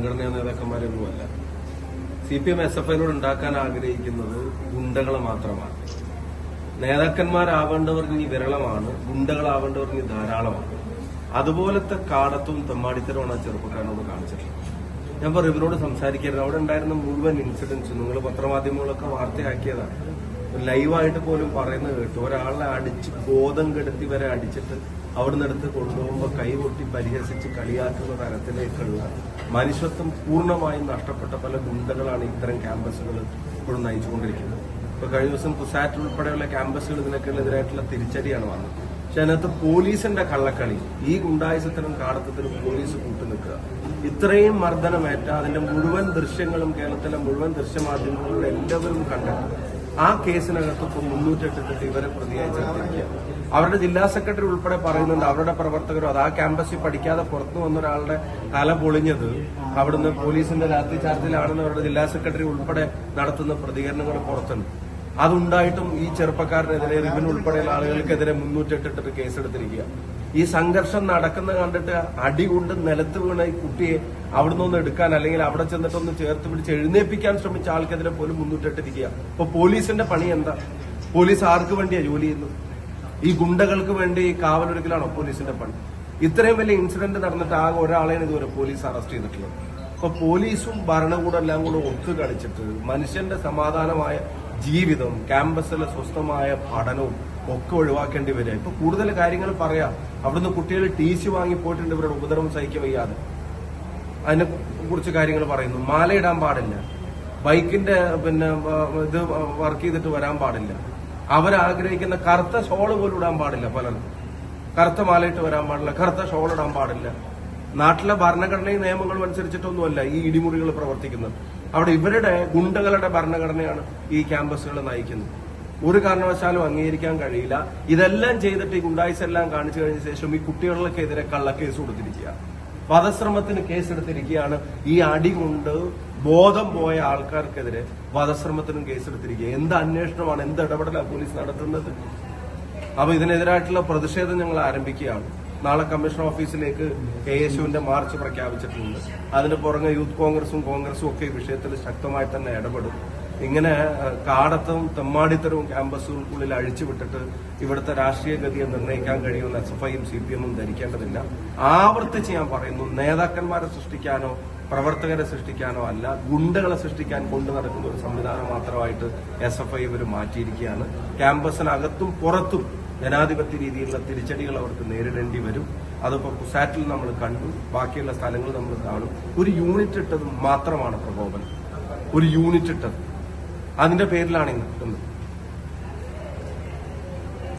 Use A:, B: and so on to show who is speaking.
A: സംഘടനാ നേതാക്കന്മാരൊന്നുമല്ല. C P M S F ഐനോട് ഉണ്ടാക്കാൻ ആഗ്രഹിക്കുന്നത് ഗുണ്ടകളെ മാത്രമാണ്. നേതാക്കന്മാരാവേണ്ടവർ ഇനി വിരളമാണ് ഗുണ്ടകളാവേണ്ടവർ ഇനി ധാരാളമാണ്. അതുപോലത്തെ കാടത്തും തെമ്മാടിത്തരമാണ് ആ ചെറുപ്പക്കാരനോട് കാണിച്ചിട്ടുള്ളത്. ഞാൻ പറയും ഇവരോട് സംസാരിക്കരുത്. അവിടെ ഉണ്ടായിരുന്ന മുഴുവൻ ഇൻസിഡൻസും നിങ്ങൾ പത്രമാധ്യമങ്ങളൊക്കെ വാർത്തയാക്കിയതാണ്. ലൈവായിട്ട് പോലും പറയുന്നത് കേട്ടു. ഒരാളെ അടിച്ച് ബോധം കെടുത്തി വരെ അടിച്ചിട്ട് അവിടുന്ന് എടുത്ത് കൊണ്ടുപോകുമ്പോൾ കൈകൊട്ടി പരിഹസിച്ച് കളിയാക്കുന്ന തരത്തിലേക്കുള്ള മനുഷ്യത്വം പൂർണമായും നഷ്ടപ്പെട്ട പല ഗുണ്ടകളാണ് ഇത്തരം ക്യാമ്പസുകൾ ഇപ്പോഴും നയിച്ചുകൊണ്ടിരിക്കുന്നത്. ഇപ്പൊ കഴിഞ്ഞ ദിവസം കുസാറ്റ് ഉൾപ്പെടെയുള്ള ക്യാമ്പസുകൾ ഇതിനൊക്കെയുള്ളതിനായിട്ടുള്ള തിരിച്ചടിയാണ് വന്നത്. പക്ഷെ അതിനകത്ത് പോലീസിന്റെ കള്ളക്കളി ഈ ഗുണ്ടായുസത്തിനും കാടത്തത്തിനും പോലീസ് കൂട്ടു നിൽക്കുക ഇത്രയും മർദ്ദനമേറ്റ അതിന്റെ മുഴുവൻ ദൃശ്യങ്ങളും കേരളത്തിലെ മുഴുവൻ ദൃശ്യമാധ്യമങ്ങളും എല്ലാവരും കണ്ടിട്ട് ആ കേസിനകത്ത് ഇപ്പൊ മുന്നൂറ്റെട്ടിട്ട് ഇവരെ പ്രതിയായി ചേർത്തിരിക്കുക അവരുടെ ജില്ലാ സെക്രട്ടറി ഉൾപ്പെടെ പറയുന്നുണ്ട് അവരുടെ പ്രവർത്തകരും അത് ആ ക്യാമ്പസിൽ പഠിക്കാതെ പുറത്തു വന്ന ഒരാളുടെ തല പൊളിഞ്ഞത് അവിടുന്ന് പോലീസിന്റെ രാത്രി ചാർജിലാണെന്ന് അവരുടെ ജില്ലാ സെക്രട്ടറി ഉൾപ്പെടെ നടത്തുന്ന പ്രതികരണങ്ങൾ പുറത്തുണ്ട്. അതുണ്ടായിട്ടും ഈ ചെറുപ്പക്കാരനെതിരെ റിബിൻ ഉൾപ്പെടെയുള്ള ആളുകൾക്കെതിരെ മുന്നൂറ്റെട്ടിട്ട് കേസെടുത്തിരിക്കുക ഈ സംഘർഷം നടക്കുന്ന കണ്ടിട്ട് അടി കൊണ്ട് നിലത്ത് വീണ ഈ കുട്ടിയെ അവിടുന്ന് ഒന്ന് എടുക്കാൻ അല്ലെങ്കിൽ അവിടെ ചെന്നിട്ടൊന്ന് ചേർത്ത് പിടിച്ച് എഴുന്നേൽപ്പിക്കാൻ ശ്രമിച്ച ആൾക്കെതിരെ പോലും മുന്നൂറ്റെട്ടിരിക്കുക അപ്പൊ പോലീസിന്റെ പണി എന്താ? പോലീസ് ആർക്ക് വേണ്ടിയാ ജോലി ചെയ്യുന്നത്? ഈ ഗുണ്ടകൾക്ക് വേണ്ടി കാവലൊരുക്കലാണോ പോലീസിന്റെ പണി? ഇത്രയും വലിയ ഇൻസിഡന്റ് നടന്നിട്ട് ആകെ ഒരാളെയാണ് ഇതുവരെ പോലീസ് അറസ്റ്റ് ചെയ്തിട്ടുള്ളത്. അപ്പൊ പോലീസും ഭരണകൂടം എല്ലാം കൂടെ ഒത്തു കളിച്ചിട്ട് മനുഷ്യന്റെ സമാധാനമായ ജീവിതം ക്യാമ്പസിലെ സ്വസ്ഥമായ പഠനവും ഒക്കെ ഒഴിവാക്കേണ്ടി വരിക. ഇപ്പൊ കൂടുതൽ കാര്യങ്ങൾ പറയാം. അവിടുന്ന് കുട്ടികൾ ടി സി വാങ്ങി പോയിട്ടുണ്ട് ഇവരുടെ ഉപദ്രവം സഹിക്കാൻ വയ്യാതെ. അതിനെ കുറിച്ച് കാര്യങ്ങൾ പറയുന്നു. മാലയിടാൻ പാടില്ല. ബൈക്കിന്റെ പിന്നെ ഇത് വർക്ക് ചെയ്തിട്ട് വരാൻ പാടില്ല. അവരാഗ്രഹിക്കുന്ന കറുത്ത ഷോൾ പോലും ഇടാൻ പാടില്ല പലർക്കും കറുത്ത മാലയിട്ട് വരാൻ പാടില്ല. കറുത്ത ഷോൾ ഇടാൻ പാടില്ല. നാട്ടിലെ ഭരണഘടനയും നിയമങ്ങളും അനുസരിച്ചിട്ടൊന്നുമല്ല ഈ ഇടിമുറികൾ പ്രവർത്തിക്കുന്നത്. അവിടെ ഇവരുടെ ഗുണ്ടകളുടെ ഭരണഘടനയാണ് ഈ ക്യാമ്പസുകൾ നയിക്കുന്നത്. ഒരു കാരണവശാലും അംഗീകരിക്കാൻ കഴിയില്ല. ഇതെല്ലാം ചെയ്തിട്ട് ഈ ഗുണ്ടായിസ് എല്ലാം കാണിച്ചു കഴിഞ്ഞ ശേഷം ഈ കുട്ടികൾക്കെതിരെ കള്ളക്കേസ് കൊടുത്തിരിക്കുക വധശ്രമത്തിന് കേസെടുത്തിരിക്കുകയാണ്. ഈ അടി കൊണ്ട് ബോധം പോയ ആൾക്കാർക്കെതിരെ വധശ്രമത്തിനും കേസെടുത്തിരിക്കുക. എന്ത് അന്വേഷണമാണ് എന്ത് ഇടപെടലാണ് പോലീസ് നടത്തുന്നത്? അപ്പൊ ഇതിനെതിരായിട്ടുള്ള പ്രതിഷേധം ഞങ്ങൾ ആരംഭിക്കുകയാണ്. നാളെ കമ്മീഷൻ ഓഫീസിലേക്ക് കെ യേശുവിന്റെ മാർച്ച് പ്രഖ്യാപിച്ചിട്ടുണ്ട്. അതിന് പുറമെ യൂത്ത് കോൺഗ്രസും കോൺഗ്രസും ഒക്കെ വിഷയത്തിൽ ശക്തമായി തന്നെ ഇടപെടും. ഇങ്ങനെ കാടത്തും തെമ്മാടിത്തരവും ക്യാമ്പസുകൾക്കുള്ളിൽ അഴിച്ചുവിട്ടിട്ട് ഇവിടുത്തെ രാഷ്ട്രീയ ഗതിയെ നിർണയിക്കാൻ കഴിയുമെന്ന് എസ് എഫ് ഐയും സി പി എമ്മും ധരിക്കേണ്ടതില്ല. ആവർത്തിച്ച് ഞാൻ പറയുന്നു നേതാക്കന്മാരെ സൃഷ്ടിക്കാനോ പ്രവർത്തകരെ സൃഷ്ടിക്കാനോ അല്ല ഗുണ്ടകളെ സൃഷ്ടിക്കാൻ കൊണ്ടു നടക്കുന്ന ഒരു സംവിധാനം മാത്രമായിട്ട് എസ് എഫ് ഐ ഇവർ മാറ്റിയിരിക്കുകയാണ്. ക്യാമ്പസിനകത്തും പുറത്തും ജനാധിപത്യ രീതിയിലുള്ള തിരിച്ചടികൾ അവർക്ക് നേരിടേണ്ടി വരും. അതിപ്പോ കുസാറ്റിൽ നമ്മൾ കണ്ടു ബാക്കിയുള്ള സ്ഥലങ്ങൾ നമ്മൾ കാണും. ഒരു യൂണിറ്റ് ഇട്ടത് മാത്രമാണ് പ്രകോപനം. ഒരു യൂണിറ്റ് ഇട്ടത്. അതിന്റെ പേരിലാണ് ഇന്ന്